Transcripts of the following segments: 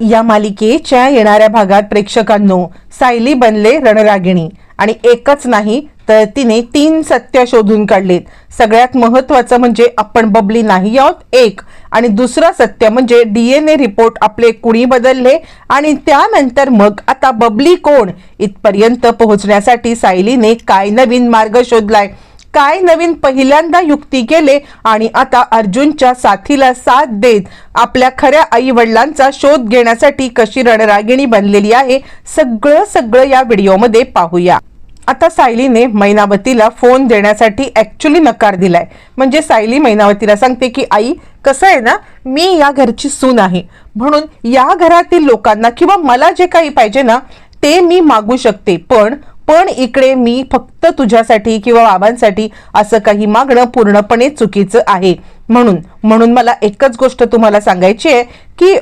या मालिकेच्या येणाऱ्या भागात प्रेक्षकांनो सायली बनले रणरागिणी. आणि एकच नाही तर तिने तीन सत्य शोधून काढलेत. सगळ्यात महत्वाचं म्हणजे आपण बबली नाही आहोत एक. आणि दुसरं सत्य म्हणजे डीएनए रिपोर्ट आपले कुणी बदलले आणि त्यानंतर मग आता बबली कोण? इथपर्यंत पोहोचण्यासाठी सायलीने काय नवीन मार्ग शोधलाय? काय नवीन पहिल्यांदा युक्ती केले आणि आता अर्जुनच्या साथीला साथ देत आपल्या खऱ्या आई वडिलांचा शोध घेण्यासाठी कशी रणरागिणी बनलेली आहे सगळं सगळं या व्हिडिओमध्ये पाहूया. आता सायलीने मैनावतीला फोन देण्यासाठी ऍक्च्युली नकार दिलाय. म्हणजे सायली मैनावतीला सांगते की आई कसं आहे ना मी या घरची सून आहे. म्हणून या घरातील लोकांना किंवा मला जे काही पाहिजे ना ते मी मागू शकते. पण पण इकडे मी फक्त तुझ्यासाठी किंवा बाबांसाठी असं काही मागणं पूर्णपणे चुकीचं आहे. म्हणून म्हणून मला एकच गोष्ट तुम्हाला सांगायची आहे की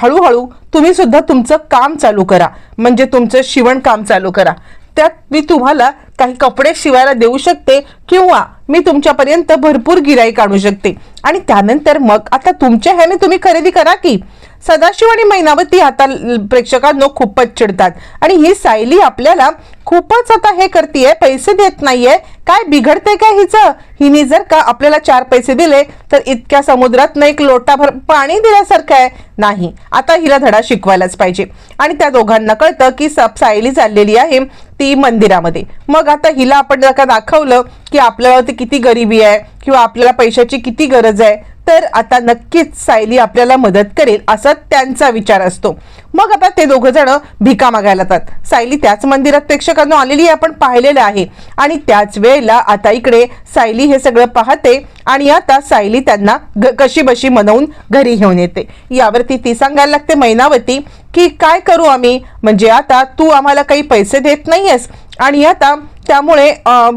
हळूहळू तुम्ही सुद्धा तुमचं काम चालू करा. म्हणजे तुमचं शिवण काम चालू करा. त्यात मी तुम्हाला काही कपडे शिवायला देऊ शकते किंवा मी तुमच्यापर्यंत भरपूर गिराईक आणू शकते. आणि त्यानंतर मग आता तुमच्या ह्याने तुम्ही खरेदी करा की. सदाशिव आणि मैनावती आता प्रेक्षकांनो खूपच चिडतात. आणि ही सायली आपल्याला खूपच आता हे करतीये पैसे देत नाहीये. काय बिघडते काय हिचं? हिने जर का आपल्याला चार पैसे दिले तर इतक्या समुद्रात एक लोटाभर पाणी दिल्यासारखं आहे. नाही आता हिला धडा शिकवायलाच पाहिजे. आणि त्या दोघांना कळतं की सब सायली चाललेली आहे ती मंदिरामध्ये. मग आता हिला आपण जर का दाखवलं की आपल्यावरती किती गरिबी आहे किंवा आपल्याला पैशाची किती गरज आहे तर आता नक्कीच सायली आपल्याला मदत करेल असा त्यांचा विचार असतो. मग आता ते दोघं जण भिका मागायला जातात. सायली त्याच मंदिरात प्रेक्षकांना आलेली आहे आपण पाहिलेलं आहे. आणि त्याच वेळेला आता इकडे सायली हे सगळं पाहते आणि आता सायली त्यांना कशी बशी मनवून घरी घेऊन येते. यावरती ती सांगायला लागते मैनावती की काय करू आम्ही? म्हणजे आता तू आम्हाला काही पैसे देत नाहीयेस आणि आता त्यामुळे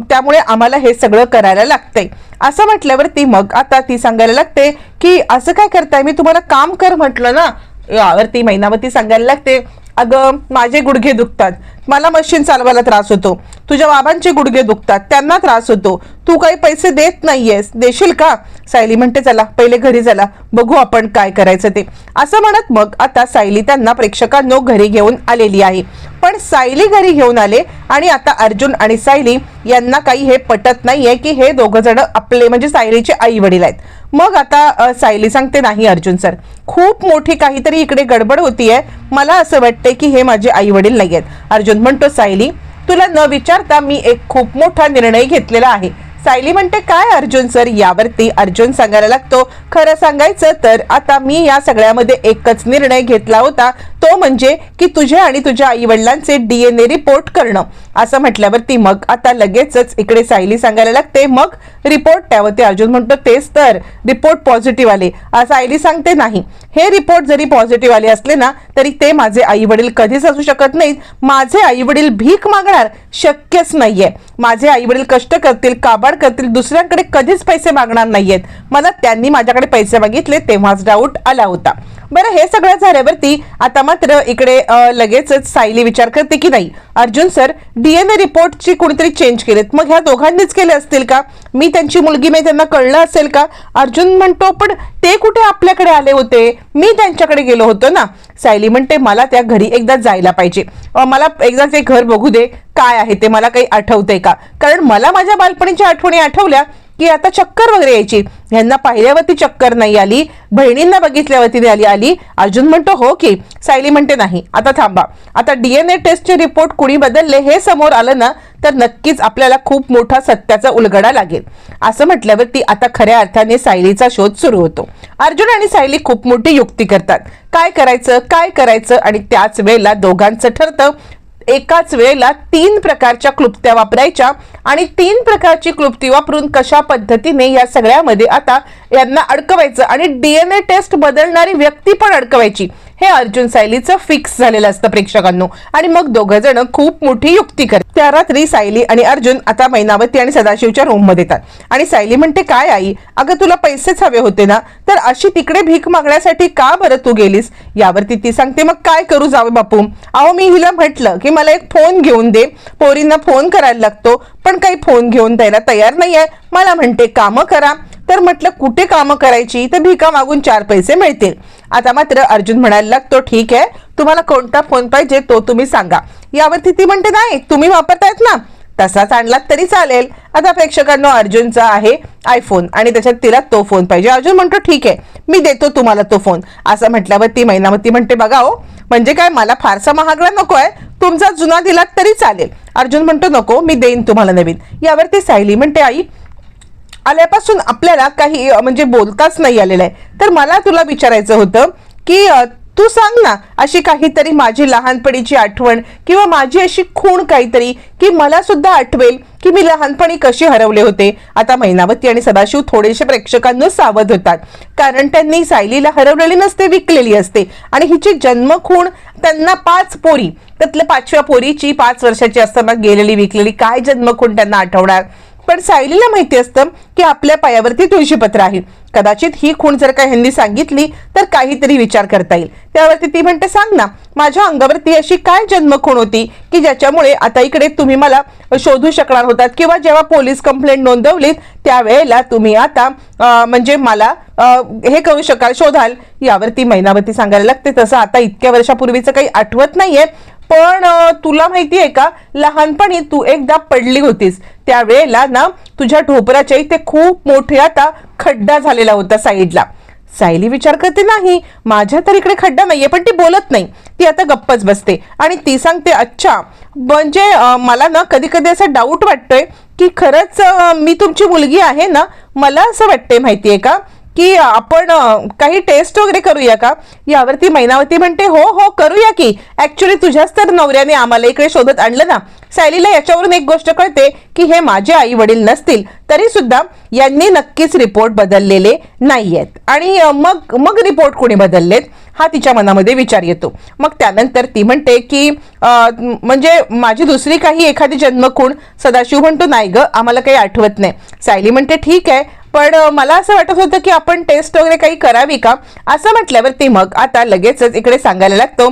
त्यामुळे आम्हाला हे सगळं करायला लागतंय. असं म्हटल्यावरती मग आता ती सांगायला लागते की असं काय करताय? मी तुम्हाला काम कर म्हटलं ना. यावरती मैनावती सांगायला लागते. अगं माझे गुडघे दुखतात. मला मशीन चालवायला त्रास होतो. तुझ्या बाबांचे गुडघे दुखतात त्यांना त्रास होतो. तू काही पैसे देत नाहीयेस. देशील का? सायली म्हणते चला पहिले घरी चला. बघू आपण काय करायचं ते. असं म्हणत मग आता सायली त्यांना प्रेक्षकांनो घरी घेऊन आलेली आहे. पण सायली घरी घेऊन आले आणि आता अर्जुन आणि सायली यांना काही हे पटत नाहीये की हे दोघ जण आपले म्हणजे सायलीचे आई वडील आहेत. मग आता सायली सांगते नाही अर्जुन सर. खूप मोठी काहीतरी इकडे गडबड होतीये. मला असं वाटतंय की हे माझे आई वडील नाही आहेत अर्जुन म्हणतो सायली तुला न विचारता मी एक खूप मोठा निर्णय घेतलेला आहे. सायली म्हणते काय अर्जुन सर यावरती अर्जुन सांगायला लागतो. खरं सांगायचं तर आता मी या सगळ्यामध्ये एकच निर्णय घेतला होता. तो म्हणजे की तुझे आणि तुझ्या आई वडिलांचे डीएनए रिपोर्ट करणं. असं म्हटल्यावरती मग आता लगेचच इकडे सायली सांगायला लागते मग रिपोर्ट त्यावरती अर्जुन म्हणतो तेच तर रिपोर्ट पॉझिटिव्ह आले. असं सायली सांगते नाही हे रिपोर्ट जरी पॉझिटिव्ह आले असले ना तरी ते माझे आई वडील कधीच असू शकत नाहीत. माझे आई वडील भीक मागणार शक्यच नाहीये. माझे आई वडील कष्ट करतील काबाड करतील दुसऱ्यांकडे कधीच पैसे मागणार नाहीयेत. मला त्यांनी माझ्याकडे पैसे मागितले तेव्हाच डाऊट आला होता. बरं हे सगळं झाल्यावरती आता मात्र इकडे लगेचच सायली विचार करते की नाही? अर्जुन सर डीएनए रिपोर्टची कोणीतरी चेंज केलेत. मग ह्या दोघांनीच केले असतील का? मी त्यांची मुलगी मी त्यांना कळलं असेल का? अर्जुन म्हणतो पण ते कुठे आपल्याकडे आले होते? मी त्यांच्याकडे गेलो होतो ना. सायली म्हणते मला त्या घरी एकदा जायला पाहिजे. मला एकदा ते घर बघू दे. काय आहे ते मला काही आठवतंय का? कारण मला माझ्या बालपणीच्या आठवणी आठवल्या. की आता चक्कर वगैरे यायची. ह्यांना पाहिल्यावरती चक्कर नाही आली बहिणींना बघितल्यावरती आली आली. अर्जुन म्हणतो हो की. सायली म्हणते नाही आता थांबा. आता डीएनए टेस्टचे रिपोर्ट कुणी बदलले हे समोर आलं ना तर नक्कीच आपल्याला खूप मोठा सत्याचा उलगडा लागेल. असं म्हटल्यावरती आता खऱ्या अर्थाने सायलीचा शोध सुरू होतो. अर्जुन आणि सायली खूप मोठी युक्ती करतात. काय करायचं? काय करायचं? आणि त्याच वेळेला दोघांचं ठरतं एकाच वेळेला तीन प्रकारच्या क्लुप्त्या वापरायच्या आणि तीन प्रकारची क्लुप्ती वापरून कशा पद्धतीने या सगळ्यामध्ये आता यांना अडकवायचं आणि डीएनए टेस्ट बदलणारी व्यक्ती पण अडकवायची. हे अर्जुन सायलीचं फिक्स झालेलं असतं प्रेक्षकांनो. आणि मग दोघ जण खूप मोठी युक्ती करतात. त्या रात्री सायली आणि अर्जुन आता मैनावती आणि सदाशिवच्या रूममध्ये येतात. आणि सायली म्हणते काय आई? अगं तुला पैसेच हवे होते ना? तर अशी तिकडे भीक मागण्यासाठी का बरं तू गेलीस? यावरती ती सांगते मग काय करू जावे बापू? अहो मी हिला म्हटलं की मला एक फोन घेऊन दे. पोरींना फोन करायला लागतो पण काही फोन घेऊन द्यायला तयार नाही आहे मला म्हणते कामं करा. तर म्हटलं कुठे कामं करायची? तर भिका मागून चार पैसे मिळतील. आता मात्र अर्जुन म्हणायला लागतो ठीक आहे. तुम्हाला कोणता फोन पाहिजे तो तुम्ही सांगा. यावरती ती म्हणते नाही तुम्ही वापरतायत ना. तसाच आणलात तरी चालेल. आता प्रेक्षकांनो अर्जुनचा आहे आयफोन आणि त्याच्यात तिला तो फोन पाहिजे. अर्जुन म्हणतो ठीक आहे मी देतो तुम्हाला तो फोन असं म्हटल्यावर ती महिनामती म्हणते बघा हो म्हणजे काय मला फारसा महागडा नको आहे. तुमचा जुना दिलात तरी चालेल. अर्जुन म्हणतो नको मी देईन तुम्हाला नवीन. यावरती सायली म्हणते आई आल्यापासून आपल्याला काही म्हणजे बोलताच नाही आलेलं आहे. तर मला तुला विचारायचं होतं की तू सांग ना अशी काहीतरी माझी लहानपणीची आठवण किंवा माझी अशी खूण काहीतरी की मला सुद्धा आठवेल की मी लहानपणी कशी हरवले होते. आता मैनावती आणि सदाशिव थोडेसे प्रेक्षकांना सावध होतात. कारण त्यांनी सायलीला हरवलेली नसते विकलेली असते. आणि हिची जन्मखूण त्यांना पाच पोरी. त्यातल्या पाचव्या पोरीची पाच वर्षाची असताना गेलेली विकलेली काय जन्मखूण त्यांना आठवणार? पण सायलीला माहिती असतं की आपल्या पायावरती तुळशीपत्र आहे. कदाचित ही खूण जर का ह्यांनी सांगितली तर काहीतरी विचार करता येईल. त्यावरती ती म्हणते सांग ना माझ्या अंगावरती अशी काय जन्मखूण होती की ज्याच्यामुळे आता इकडे तुम्ही मला शोधू शकणार होतात किंवा जेव्हा पोलीस कंप्लेंट नोंदवलीत त्यावेळेला तुम्ही आता म्हणजे मला हे करू शकाल शोधाल. यावरती मैनावती सांगायला लागते. तसं आता इतक्या वर्षापूर्वीचं काही आठवत नाहीये. पण तुला माहिती आहे का? लहानपणी तू एकदा पडली होतीस. त्यावेळेला ना तुझ्या ढोपराच्या इथे खूप मोठे आता खड्डा झालेला होता साईडला. सायली विचार करते नाही माझ्या तर इकडे खड्डा नाहीये पण ती बोलत नाही. ती आता गप्पच बसते. आणि ती सांगते अच्छा म्हणजे मला ना कधी कधी असा डाऊट वाटतोय की खरंच मी तुमची मुलगी आहे ना? मला असं वाटतंय माहितीये का? की आपण काही टेस्ट वगैरे करूया का? यावरती मैनावती म्हणते हो हो करूया की. ऍक्च्युली तुझ्याच तर नवऱ्याने आम्हाला इकडे शोधत आणलं ना? सायलीला याच्यावरून एक गोष्ट कळते की हे माझे आई वडील नसतील तरी सुद्धा यांनी नक्कीच रिपोर्ट बदललेले नाहीयेत. आणि मग मग रिपोर्ट कोणी बदललेत? हा तिच्या मनामध्ये विचार येतो. मग त्यानंतर ती म्हणते की म्हणजे माझी दुसरी काही एखादी जन्मकूण सदाशिव म्हणतो नाही ग आम्हाला काही आठवत नाही. सायली म्हणते ठीक आहे पण मला असं वाटत होतं की आपण टेस्ट वगैरे काही करावी का? असं म्हटल्यावर ती मग आता लगेचच इकडे सांगायला लागतो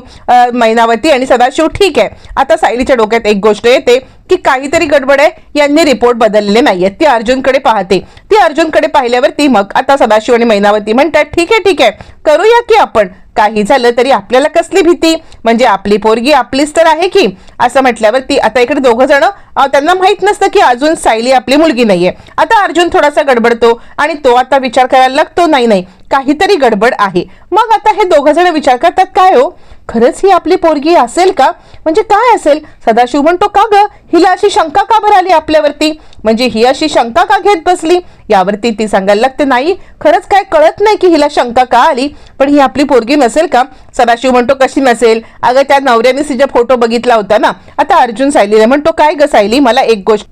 मैनावती आणि सदाशिव ठीक आहे. आता सायलीच्या डोक्यात एक गोष्ट येते की काहीतरी गडबड आहे यांनी रिपोर्ट बदललेले नाहीयेत. ती अर्जुनकडे पाहते. ती अर्जुनकडे पाहिल्यावर ती मग आता सदाशिव आणि मैनावती म्हणतात ठीक आहे ठीक आहे. करूया की आपण? काही झालं तरी आपल्याला कसली भीती? म्हणजे आपली पोरगी आपलीच तर आहे की? असं म्हटल्यावर ती आता इकडे दोघं जण त्यांना माहीत नसतं की अजून सायली आपली मुलगी नाहीये. आता अर्जुन थोडासा गडबडतो आणि तो आता विचार करायला लागतो नाही नाही काहीतरी गडबड आहे. मग आता हे दोघं जण विचार करतात काय हो? खरंच ही आपली पोरगी असेल का? म्हणजे काय असेल? सदाशिव म्हणतो का ग? हिला अशी शंका का बरं आली आपल्यावरती? म्हणजे ही अशी शंका का घेत बसली? यावरती ती सांगायला लागते नाही खरंच काय कळत नाही की हिला शंका का आली? पण ही आपली पोरगी नसेल का? सदाशिव म्हणतो कशी नसेल? अगं त्या नवऱ्याने तिचा फोटो बघितला होता ना? आता अर्जुन सायलीला म्हणतो काय ग सायली? मला एक गोष्ट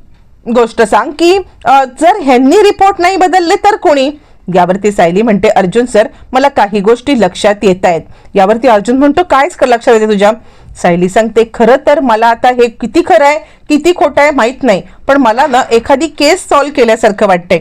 गोष्ट सांग की जर ह्यांनी रिपोर्ट नाही बदलले तर कोणी? यावरती सायली म्हणते अर्जुन सर मला काही गोष्टी लक्षात येत आहेत. यावरती अर्जुन म्हणतो कायच लक्षात येते तुझ्या? सायली सांगते खरं तर मला आता हे किती खरं आहे किती खोटं आहे माहीत नाही पण मला ना एखादी केस सॉल्व्ह केल्यासारखं वाटतंय.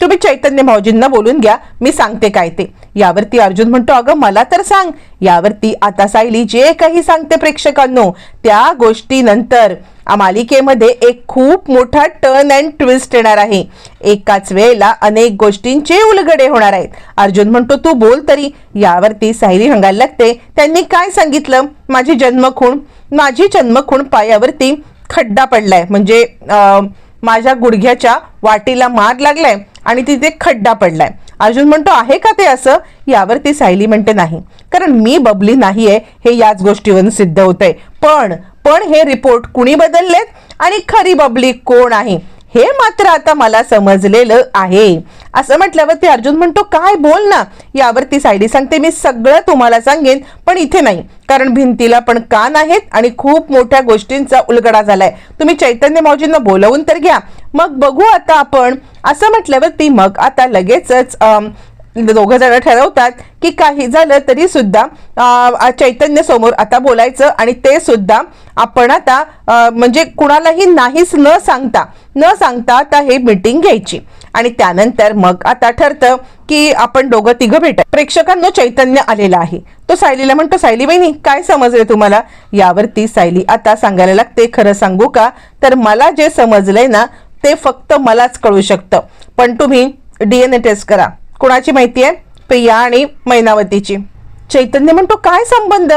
तुम्ही चैतन्य भाऊजींना बोलून घ्या मी सांगते काय ते. यावरती अर्जुन म्हणतो अगं मला तर सांग. यावरती आता सायली जे काही सांगते प्रेक्षकांनो त्या गोष्टीनंतर मालिकेमध्ये एक खूप मोठा टर्न अँड ट्विस्ट येणार आहे. एकाच वेळेला अनेक गोष्टींचे उलगडे होणार आहेत. अर्जुन म्हणतो तू बोल तरी. यावरती सायली हंगायला लागते. त्यांनी काय सांगितलं? माझी जन्मखूण माझी जन्मखूण पायावरती खड्डा पडलाय. म्हणजे माझ्या गुडघ्याच्या वाटीला मार लागलाय आणि तिथे खड्डा पडलाय. अर्जुन म्हणतो आहे का ते असं? यावरती सायली म्हणते नाही. कारण मी बबली नाहीये. हे याच गोष्टीवरून सिद्ध होतंय. पण पण हे रिपोर्ट कुणी बदललेत आणि खरी बबली कोण आहे? हे मात्र आता मला समजलेलं आहे. असं म्हटल्यावरती अर्जुन म्हणतो काय बोल ना? यावरती सायडी सांगते मी सगळं तुम्हाला सांगेन पण इथे नाही. कारण भिंतीला पण कान आहेत आणि खूप मोठ्या गोष्टींचा उलगडा झालाय. तुम्ही चैतन्य मावजींना बोलवून तर घ्या. मग बघू आता आपण. असं म्हटल्यावर ती मग आता लगेचच म्हणजे दोघं जण ठरवतात की काही झालं तरी सुद्धा चैतन्य समोर आता बोलायचं आणि ते सुद्धा आपण आता म्हणजे कुणालाही नाहीच न सांगता न सांगता आता हे मीटिंग घ्यायची. आणि त्यानंतर मग आता ठरतं की आपण दोघं तिघं भेट प्रेक्षकांना चैतन्य आलेला आहे. तो सायलीला म्हणतो सायली बहिणी काय समजले तुम्हाला? यावरती सायली आता सांगायला लागते खरं सांगू का? तर मला जे समजलंय ना ते फक्त मलाच कळू शकतं. पण तुम्ही डीएनए टेस्ट करा. कोणाची माहिती आहे? प्रिया आणि मैनावतीची. चैतन्य म्हणतो काय संबंध?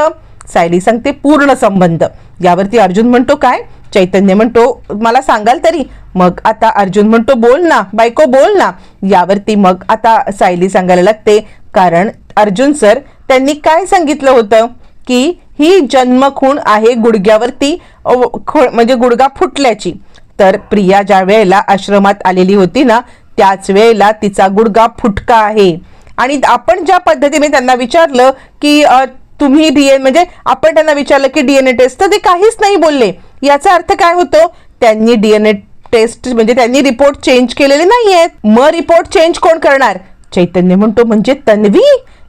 सायली सांगते पूर्ण संबंध. यावरती अर्जुन म्हणतो काय? चैतन्य म्हणतो मला सांगाल तरी. मग आता अर्जुन म्हणतो बोल ना बायको बोल ना. यावरती मग आता सायली सांगायला लागते कारण अर्जुन सर त्यांनी काय सांगितलं होतं? की ही जन्मखूण आहे गुडघ्यावरती म्हणजे गुडघा फुटल्याची. तर प्रिया ज्या वेळेला आश्रमात आलेली होती ना त्याच वेळेला तिचा गुडगा फुटका आहे. आणि आपण ज्या पद्धतीने त्यांना विचारलं की तुम्ही डीएन म्हणजे आपण त्यांना विचारलं की डीएनए टेस्ट तर ते काहीच नाही बोलले. याचा अर्थ काय होतो? त्यांनी डीएनए टेस्ट म्हणजे त्यांनी रिपोर्ट चेंज केलेले नाही आहेत मग रिपोर्ट चेंज कोण करणार? चैतन्य म्हणतो म्हणजे तन्वी.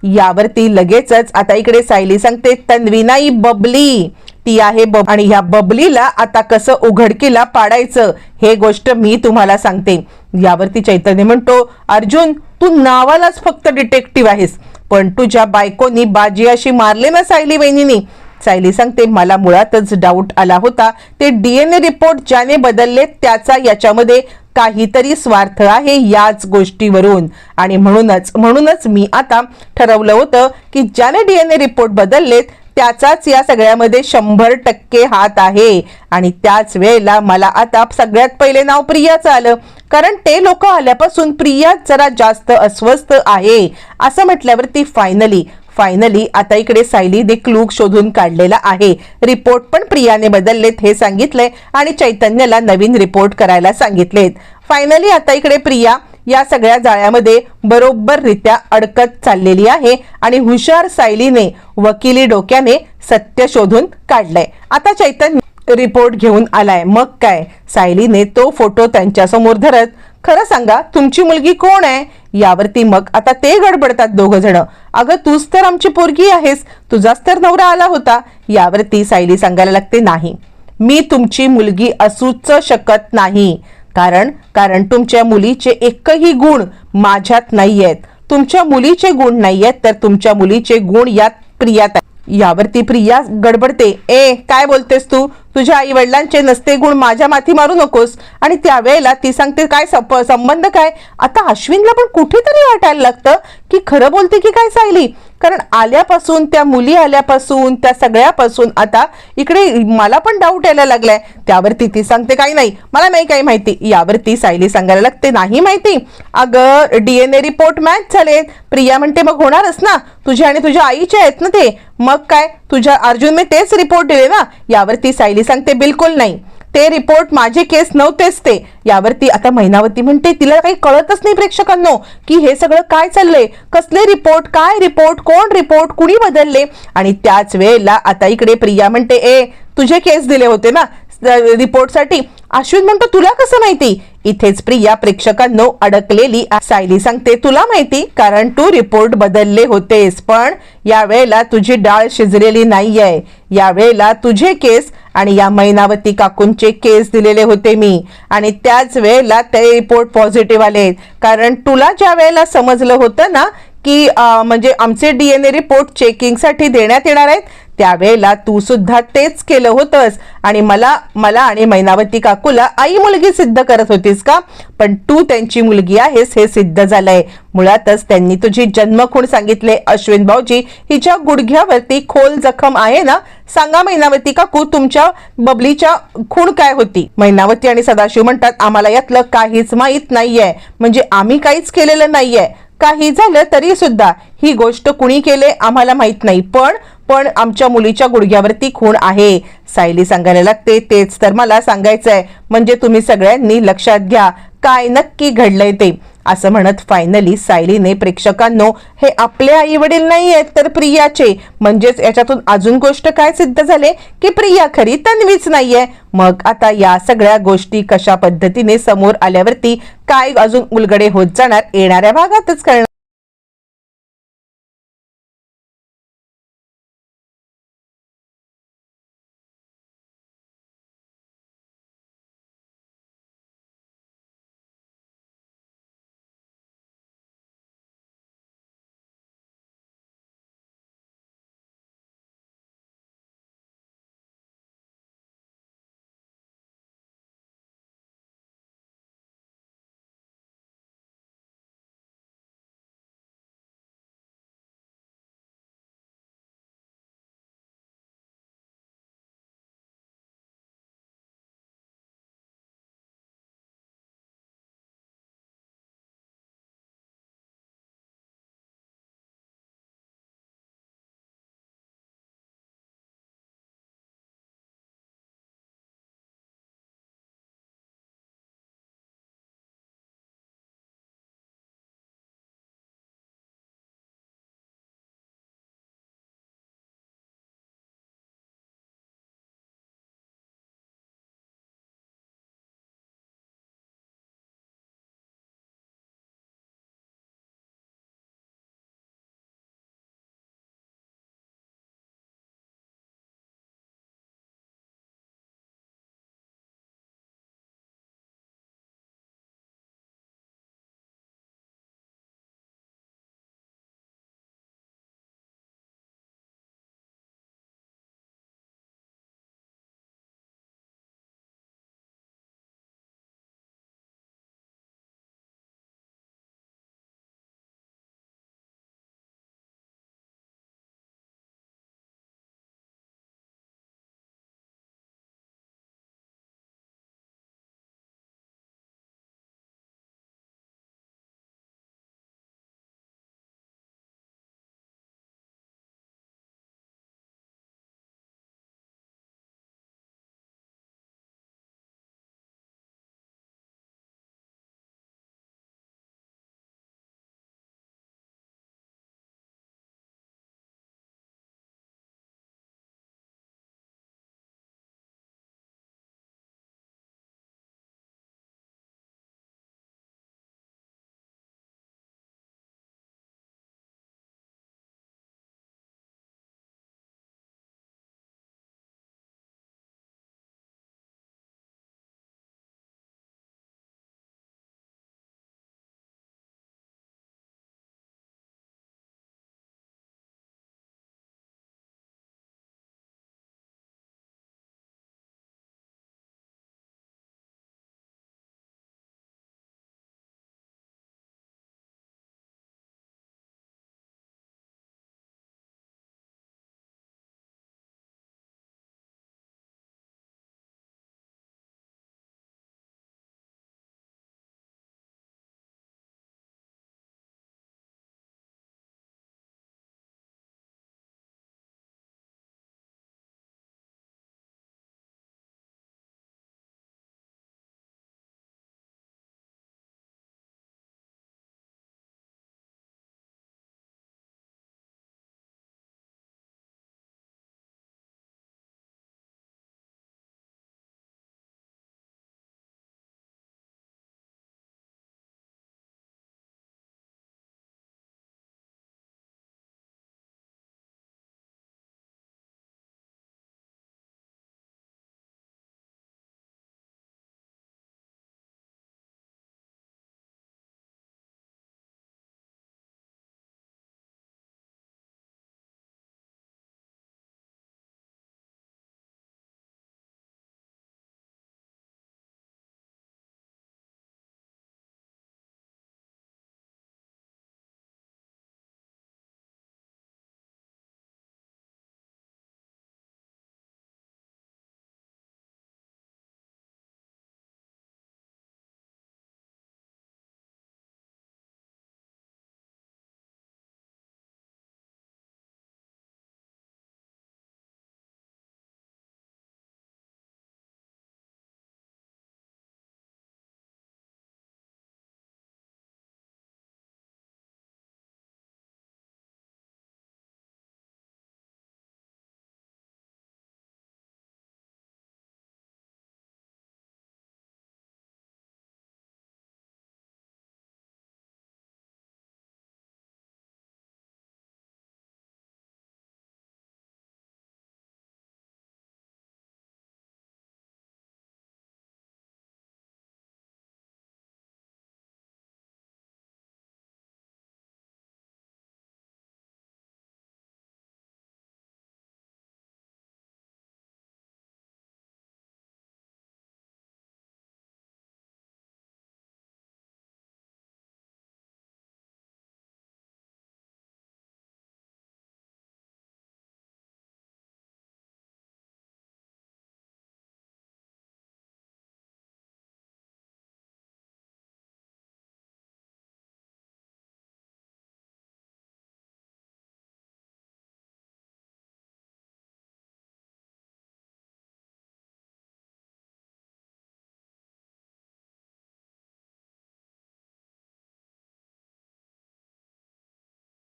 यावरती लगेचच आता इकडे सायली सांगते तन्वी नाही बबली. ती आहे बब आणि ह्या बबलीला आता कसं उघडकीला पाडायचं हे गोष्ट मी तुम्हाला सांगते. यावरती चैतन्य म्हणतो अर्जुन तू नावालाच फक्त डिटेक्टिव्ह आहेस पण तुझ्या बायकोनी बाजी अशी मारले ना सायली बहिणीनी. सायली सांगते मला मुळातच डाऊट आला होता. ते डीएनए रिपोर्ट ज्याने बदलले त्याचा याच्यामध्ये काहीतरी स्वार्थ आहे याच गोष्टीवरून. आणि म्हणूनच म्हणूनच मी आता ठरवलं होतं की ज्याने डीएनए रिपोर्ट बदललेत त्याचाच या सगळ्यामध्ये शंभर टक्के हात आहे. आणि त्याच वेळेला मला आता सगळ्यात पहिले नाव प्रियाचं आलं. कारण ते लोक आल्यापासून प्रिया जरा जास्त अस्वस्थ आहे. असं म्हटल्यावरती फायनली फायनली आता इकडे सायली दे क्लूक शोधून काढलेला आहे. रिपोर्ट पण प्रियाने बदललेत हे सांगितलंय आणि चैतन्यला नवीन रिपोर्ट करायला सांगितलेत. फायनली आता इकडे प्रिया या सगळ्या जाळ्यामध्ये बरोबररित्या अडकत चाललेली आहे आणि हुशार सायलीने वकिली डोक्याने सत्य शोधून काढलंय. आता चैतन्य रिपोर्ट घेऊन आलाय. मग काय? सायलीने तो फोटो त्यांच्यासमोर धरत खरं सांगा तुमची मुलगी कोण आहे? यावरती मग आता ते गडबडतात दोघ जण अगं तूच तर आमची पोरगी आहेस. तुझाच तर नवरा आला होता. यावरती सायली सांगायला लागते नाही. मी तुमची मुलगी असूच शकत नाही. कारण कारण तुमच्या मुलीचे एकही गुण माझ्यात नाही आहेत तुमच्या मुलीचे गुण नाही आहेत तर तुमच्या मुलीचे गुण यात प्रियात आहेत. यावरती प्रिया गडबडते. ए काय बोलतेस तू? तुझ्या आई वडिलांचे नसते गुण माझ्या माथी मारू नकोस. आणि त्यावेळेला ती सांगते काय सप- संबंध काय? आता अश्विनला पण कुठेतरी वाटायला लागतं की खरं बोलते की काय सायली? कारण आल्यापासून त्या मुली आल्यापासून त्या सगळ्यापासून आता इकडे मला पण डाऊट यायला लागलाय. त्यावरती ती सांगते काही नाही मला नाही काही माहिती. यावरती सायली सांगायला लागते नाही माहिती. अगं डीएनए रिपोर्ट मॅच झालेत प्रिया म्हणते मग होणारच ना. तुझ्या आणि तुझ्या आईचे आहेत ना ते. मग काय? तुझ्या अर्जुनने तेच रिपोर्ट दिले ना. यावरती सायली सांगते बिलकुल नाही. ते रिपोर्ट माझे केस नव्हतेच ते. यावरती आता महिनावती म्हणते तिला काही कळतच नाही प्रेक्षकांनो की हे सगळं काय चाललंय? कसले रिपोर्ट काय रिपोर्ट कोण रिपोर्ट कुणी बदलले? आणि त्याच वेळेला आता इकडे प्रिया म्हणते ए तुझे केस दिले होते ना रिपोर्टसाठी अश्विन म्हणतो तुला कसं माहिती? इथेच प्रिया प्रेक्षकांनो अडकलेली सायली सांगते तुला माहिती कारण तू रिपोर्ट बदलले होतेस पण या वेळेला तुझी डाळ शिजलेली नाहीये. यावेळेला तुझे केस आणि या मैनावती काकूंचे केस दिलेले होते मी. आणि त्याच वेळेला ते रिपोर्ट पॉझिटिव्ह आले. कारण तुला ज्या वेळेला समजलं होतं ना की म्हणजे आमचे डीएनए रिपोर्ट चेकिंगसाठी देण्यात येणार आहेत त्यावेळेला तू सुद्धा तेच केलं होतंस. आणि मला मला आणि मैनावती काकूला आई मुलगी सिद्ध करत होतीस का? पण तू त्यांची मुलगी आहेस हे सिद्ध झालंय. मुळातच त्यांनी तुझी जन्मखूण सांगितले. अश्विन भाऊजी हिच्या गुडघ्यावरती खोल जखम आहे ना? सांगा मैनावती काकू तुमच्या बबलीच्या खूण काय होती? मैनावती आणि सदाशिव म्हणतात आम्हाला यातलं काहीच माहीत नाहीये. म्हणजे आम्ही काहीच केलेलं नाहीये. काही झालं तरी सुद्धा ही गोष्ट कुणी केले आम्हाला माहीत नाही. पण पण आमच्या मुलीच्या गुडघ्यावरती खूण आहे. सायली सांगायला लागते तेच तर मला सांगायचंय. म्हणजे तुम्ही सगळ्यांनी लक्षात घ्या. काय नक्की घडलंय ते? असं म्हणत फायनली सायलीने प्रेक्षकांनो हे आपले आई वडील नाही आहेत तर प्रियाचे. म्हणजेच याच्यातून अजून गोष्ट काय सिद्ध झाले? की प्रिया खरी तन्वीच नाहीये. मग आता या सगळ्या गोष्टी कशा पद्धतीने समोर आल्यावरती काय अजून उलगडे होत जाणार येणाऱ्या भागातच कळणार.